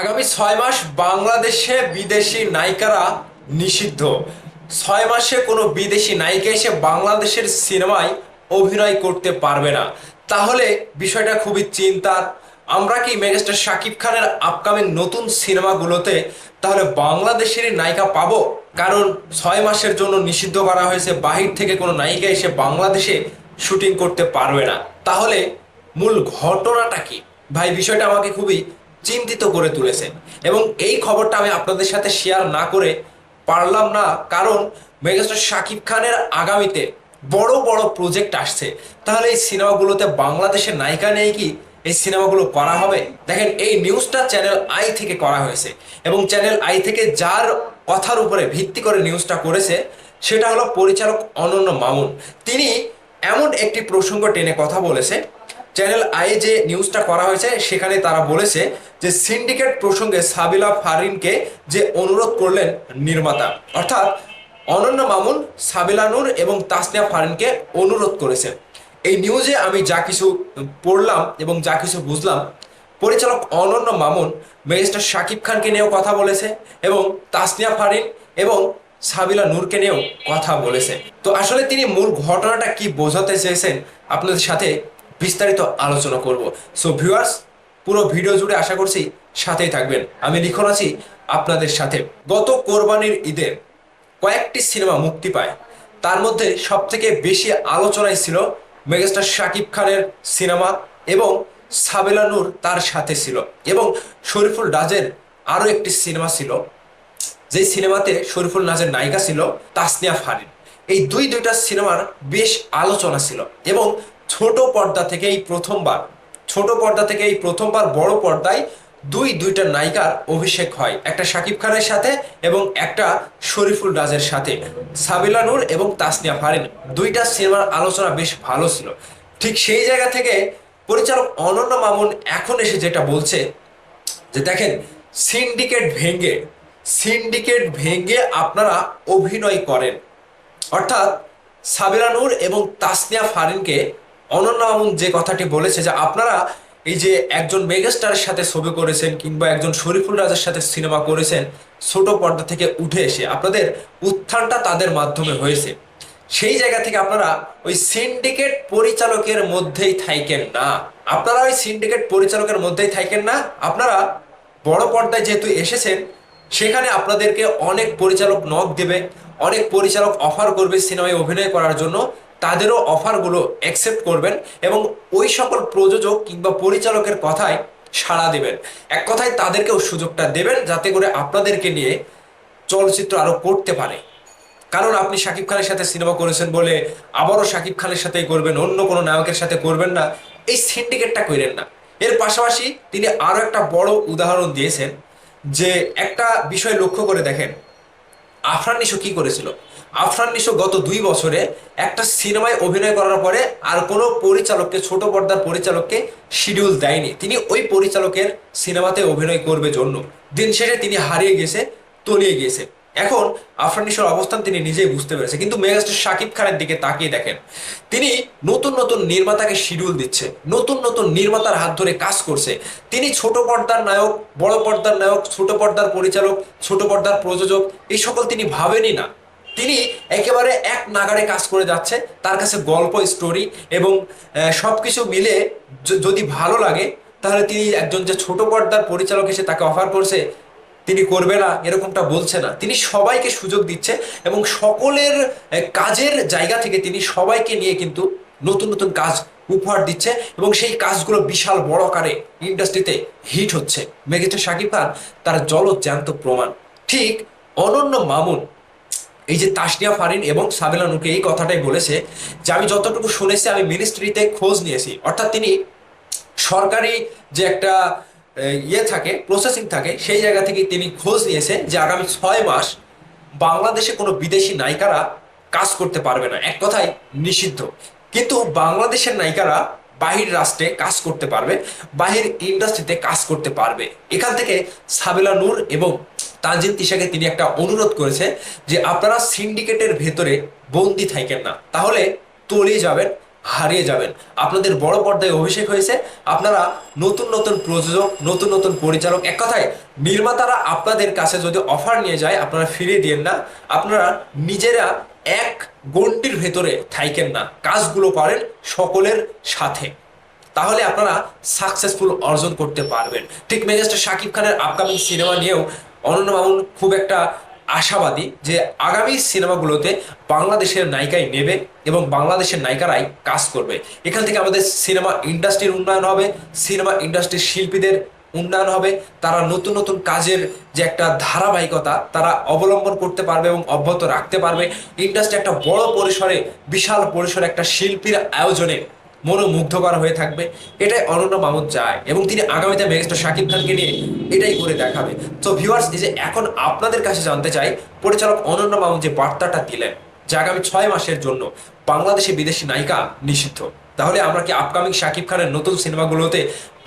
আগামী ছয় মাস বাংলাদেশে বিদেশি নায়িকারা নিষিদ্ধ। ছয় মাসে কোনো বিদেশি নায়িকা এসে বাংলাদেশের সিনেমায় অভিনয় করতে পারবে না। তাহলে বিষয়টা খুবই চিন্তার। আমরা কি মেগাস্টার শাকিব খানের আপকামিং নতুন সিনেমাগুলোতে তাহলে বাংলাদেশেরই নায়িকা পাবো? কারণ ছয় মাসের জন্য নিষিদ্ধ করা হয়েছে, বাহির থেকে কোনো নায়িকা এসে বাংলাদেশে শুটিং করতে পারবে না। তাহলে মূল ঘটনাটা কি? ভাই, বিষয়টা আমাকে খুবই চিন্তিত করে তুলেছে এবং এই খবরটা আমি আপনাদের সাথে শেয়ার না করে পারলাম না, কারণ মেগাস্টার শাকিব খানের আগামীতে বড় বড় প্রজেক্ট আসছে। তাহলে এই সিনেমাগুলোতে বাংলাদেশের নায়িকা নেই কি এই সিনেমাগুলো করা হবে? দেখেন, এই নিউজটা চ্যানেল আই থেকে করা হয়েছে। এবং চ্যানেল আই থেকে যার কথার উপরে ভিত্তি করে নিউজটা করেছে, সেটা হলো পরিচালক অনন্য মামুন। তিনি এমন একটি প্রসঙ্গ টেনে কথা বলেছে চ্যানেল আই যে নিউজটা করা হয়েছে, সেখানে তারা বলেছে যে সিন্ডিকেট প্রসঙ্গে সাবিলা ফারিনকে যে অনুরোধ করলেন নির্মাতা, অর্থাৎ অনন্য মামুন, সাবিলা নূর এবং তাসনিয়া ফারিনকে অনুরোধ করেছে। এই নিউজে আমি যা কিছু পড়লাম এবং যা কিছু বুঝলাম, পরিচালক অনন্য মামুন মেজিস্টার শাকিব খানকে নিয়েও কথা বলেছে এবং তাসনিয়া ফারিন এবং সাবিলা নূরকে নিয়েও কথা বলেছে। তো আসলে তিনি মূল ঘটনাটা কি বোঝাতে চেয়েছেন আপনাদের সাথে বিস্তারিত আলোচনা করব। সো ভিউয়ার্স পুরো ভিডিও জুড়ে আশা করছি সাথেই থাকবেন। আমি লিখন আছি আপনাদের সাথে। গত কোরবানির ঈদে কয়েকটি সিনেমা মুক্তি পায়। তার মধ্যে সব থেকে বেশি আলোচনায় ছিল মেগাস্টার শাকিব খানের সিনেমা এবং সাবেলা নূর তার সাথে ছিল। এবং শরীফুল রাজের আরও একটি সিনেমা ছিল যে সিনেমাতে শরীফুল নাজের নায়িকা ছিল তাসনিয়া ফারিন। এই দুই দুইটা সিনেমার বেশ আলোচনা ছিল এবং ছোট পর্দা থেকে এই প্রথমবার, ছোট পর্দা থেকে এই প্রথমবার, বড় পর্দায় দুই, দুইটা নায়িকার অভিষেক হয়। একটা শাকিব খানের সাথে এবং একটা শরীফুল রাজের সাথে। সাবিলা নূর এবং তাসনিয়া ফারিন। দুইটা সিনেমার আলোচনা বেশ ভালো ছিল। ঠিক সেই জায়গা থেকে পরিচালক অনন্য মামুন এখন এসে যেটা বলছে, যে দেখেন, সিন্ডিকেট ভেঙ্গে সিন্ডিকেট ভেঙ্গে আপনারা অভিনয় করেন। অর্থাৎ সাবিরা নূর এবং তাসনিয়া ফারিনকে অনন্য মামুন যে কথাটি বলেছে যে আপনারা এই যে একজন মেগাস্টারের সাথে ছবি করেছেন কিংবা একজন শরীফুল রাজার সাথে সিনেমা করেছেন ছোট পর্দা থেকে উঠে এসে, আপনাদের উত্থানটা তাদের মাধ্যমে হয়েছে। সেই জায়গা থেকে আপনারা ওই সিন্ডিকেট পরিচালকের মধ্যেই থাইকেন না। আপনারা ওই সিন্ডিকেট পরিচালকের মধ্যেই থাইকেন না। আপনারা বড় পর্দায় যেহেতু এসেছেন, সেখানে আপনাদেরকে অনেক পরিচালক নক দেবে, অনেক পরিচালক অফার করবে সিনেমায় অভিনয় করার জন্য। তাদেরও অফারগুলো অ্যাকসেপ্ট করবেন এবং ওই সকল প্রযোজক কিংবা পরিচালকের কথায় সাড়া দেবেন। এক কথায় তাদেরকেও সুযোগটা দেবেন যাতে করে আপনাদেরকে নিয়ে চলচ্চিত্র আরও করতে পারে। কারণ আপনি শাকিব খানের সাথে সিনেমা করেছেন বলে আবারও শাকিব খানের সাথেই করবেন, অন্য কোনো নায়কের সাথে করবেন না, এই সিন্ডিকেটটা করেন না। এর পাশাপাশি তিনি আরও একটা বড় উদাহরণ দিয়েছেন যে একটা বিষয় লক্ষ্য করে দেখেন আফরান নিশো কি করেছিল? আফরান নিশো গত দুই বছরে একটা সিনেমায় অভিনয় করার পরে আর কোনো পরিচালককে, ছোট পর্দার পরিচালককে শিডিউল দেয়নি। তিনি ওই পরিচালকের সিনেমাতে অভিনয় করবে জন্য। দিন শেষে তিনি হারিয়ে গেছে, তলিয়ে গিয়েছে। এখন আফরান অবস্থান তিনি নিজেই বুঝতে পেরেছে, কিন্তু মেগাস্টার শাকিব খানের দিকে তাকিয়ে দেখেন, তিনি নতুন নতুন নির্মাতাকে শিডিউল দিচ্ছে, নতুন নতুন নির্মাতার হাত ধরে কাজ করছে। তিনি ছোট পর্দার নায়ক, বড় পর্দার নায়ক, ছোট পর্দার পরিচালক, ছোট পর্দার প্রযোজক, এই সকল তিনি ভাবেনই না। তিনি একেবারে এক নাগারে কাজ করে যাচ্ছে, তার কাছে গল্প, স্টোরি এবং সব কিছু মিলে যদি ভালো লাগে, তাহলে তিনি একজন যে ছোট পর্দার পরিচালক এসে তাকে অফার করছে তিনি করবে না, এরকমটা বলছে না। তিনি সবাইকে সুযোগ দিচ্ছে এবং সকলের কাজের জায়গা থেকে তিনি সবাইকে নিয়ে কিন্তু নতুন নতুন কাজ উপহার দিচ্ছে এবং সেই কাজগুলো বিশাল বড় আকারে ইন্ডাস্ট্রিতে হিট হচ্ছে। মেগেস্টার শাকিব খান, তার জলজ্যান্ত প্রমাণ। ঠিক অনন্য মামুন, এই যে তাসনিয়া ফারিন এবং সাবেলা নুকে এই কথাটাই বলেছে যে, আমি যতটুকু শুনেছি, আমি মিনিস্ট্রিতে খোঁজ নিয়েছি। অর্থাৎ তিনি সরকারি যে একটা ইয়ে থাকে প্রসেসিং থাকে, সেই জায়গা থেকে তিনি খোঁজ নিয়েছে যে আগামী ছয় মাস বাংলাদেশে কোনো বিদেশি নায়িকারা কাজ করতে পারবে না। এক কথায় নিষিদ্ধ। কিন্তু বাংলাদেশের নায়িকারা বাহির রাষ্ট্রে কাজ করতে পারবে, বাহির ইন্ডাস্ট্রিতে কাজ করতে পারবে। এখান থেকে সাবেলা নূর এবং তানজিন তিশাকে তিনি একটা অনুরোধ করেছে যে আপনারা সিন্ডিকেটের ভেতরে বন্দি থাকেন না। তাহলে তলিয়ে যাবেন। হারিয়ে যাবেন। আপনাদের বড় পর্দায় অভিষেক হয়েছে। আপনারা নতুন নতুন প্রযোজক, নতুন নতুন পরিচালক, এক কথায় নির্মাতারা আপনাদের কাছে যদি অফার নিয়ে যায়, আপনারা ফিরিয়ে দিয়েন না। আপনারা নিজেরা এক গন্ডির ভেতরে থাইকেন না। কাজগুলো করেন সকলের সাথে। তাহলে আপনারা সাকসেসফুল অর্জন করতে পারবেন। ঠিক মেগাস্টার শাকিব খানের আপকামিং সিনেমা নিয়েও অনন্য মামুন খুব একটা আশাবাদী যে আগামী সিনেমাগুলোতে বাংলাদেশের নায়িকাই নেবে এবং বাংলাদেশের নায়িকারাই কাজ করবে। এখান থেকে আমাদের সিনেমা ইন্ডাস্ট্রির উন্নয়ন হবে, সিনেমা ইন্ডাস্ট্রির শিল্পীদের উন্নয়ন হবে, তারা নতুন নতুন কাজের যে একটা ধারাবাহিকতা, তারা অবলম্বন করতে পারবে এবং অব্যাহত রাখতে পারবে। ইন্ডাস্ট্রি একটা বড় পরিসরে, বিশাল পরিসরে একটা শিল্পীর আয়োজনে মনোমুগ্ধকর হয়ে থাকবে। এটাই অনন্য মামুদ চায় এবং তিনি আগামীতে মেগাস্টার শাকিব খানকে নিয়ে এটাই করে দেখাবে। তো ভিউয়ার্স এই যে এখন আপনাদের কাছে জানতে চাই, পরিচালক অনন্য মামুদ যে বার্তাটা দিলেন, যে আগামী ছয় মাসের জন্য বাংলাদেশে বিদেশি নায়িকা নিষিদ্ধ, তাহলে আমরা কি আপকামিং শাকিব খানের নতুন সিনেমাগুলোতে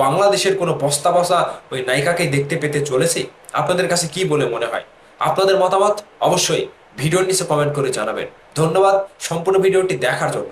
বাংলাদেশের কোনো বস্তা বসা ওই নায়িকাকে দেখতে পেতে চলেছি? আপনাদের কাছে কি বলে মনে হয়? আপনাদের মতামত অবশ্যই ভিডিওর নিচে কমেন্ট করে জানাবেন। ধন্যবাদ, সম্পূর্ণ ভিডিওটি দেখার জন্য।